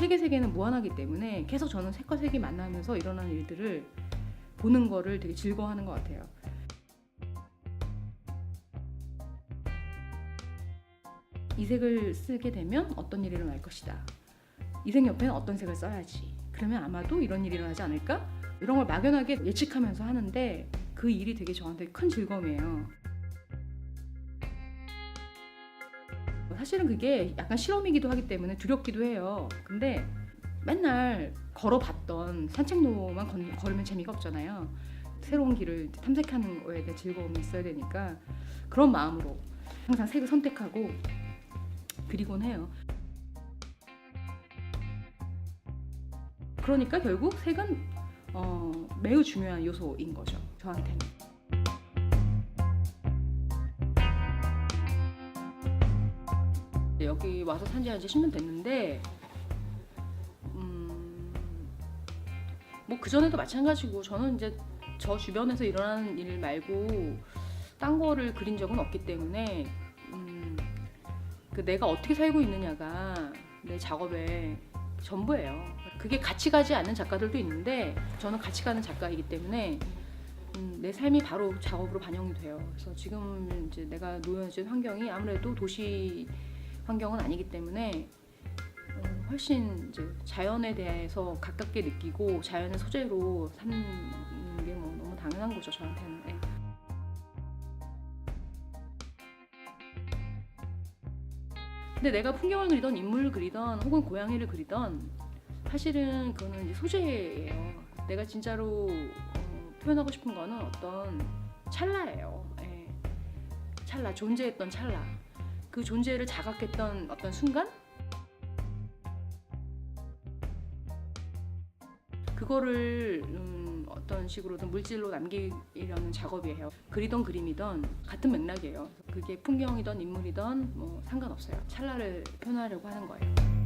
세계 세계는 무한하기 때문에 계속 저는 색과 색이 만나면서 일어나는 일들을 보는 거를 되게 즐거워하는 것 같아요. 이 색을 쓰게 되면 어떤 일이 일어날 것이다. 이 색 옆에는 어떤 색을 써야지. 그러면 아마도 이런 일이 일어나지 않을까? 이런 걸 막연하게 예측하면서 하는데 그 일이 되게 저한테 큰 즐거움이에요. 사실은 그게 약간 실험이기도 하기 때문에 두렵기도 해요. 근데 맨날 걸어봤던 산책로만 건- 걸으면 재미가 없잖아요. 새로운 길을 탐색하는 거에 대한 즐거움이 있어야 되니까 그런 마음으로 항상 색을 선택하고 그리곤 해요. 그러니까 결국 색은 어, 매우 중요한 요소인 거죠. 저한테는. 여기 와서 산지 한 이제 10년 됐는데 음, 뭐 그전에도 마찬가지고 저는 이제 저 주변에서 일어나는 일 말고 딴 거를 그린 적은 없기 때문에 음, 그 내가 어떻게 살고 있느냐가 내 작업의 전부예요. 그게 같이 가지 않는 작가들도 있는데 저는 같이 가는 작가이기 때문에 음, 내 삶이 바로 작업으로 반영이 돼요. 그래서 지금 이제 내가 놓여진 환경이 아무래도 도시 환경은 아니기 때문에 어, 훨씬 이제 자연에 대해서 가깝게 느끼고 자연의 소재로 사는 게 뭐 너무 당연한 거죠 저한테는. 예. 근데 내가 풍경을 그리던 인물을 그리던 혹은 고양이를 그리던 사실은 그거는 이제 소재예요. 내가 진짜로 어, 표현하고 싶은 거는 어떤 찰나예요. 예. 찰나 존재했던 찰나. 그 존재를 자각했던 어떤 순간 그거를 음, 어떤 식으로든 물질로 남기려는 작업이에요. 그리던 그림이던 같은 맥락이에요. 그게 풍경이던 인물이던 뭐 상관없어요. 찰나를 표현하려고 하는 거예요.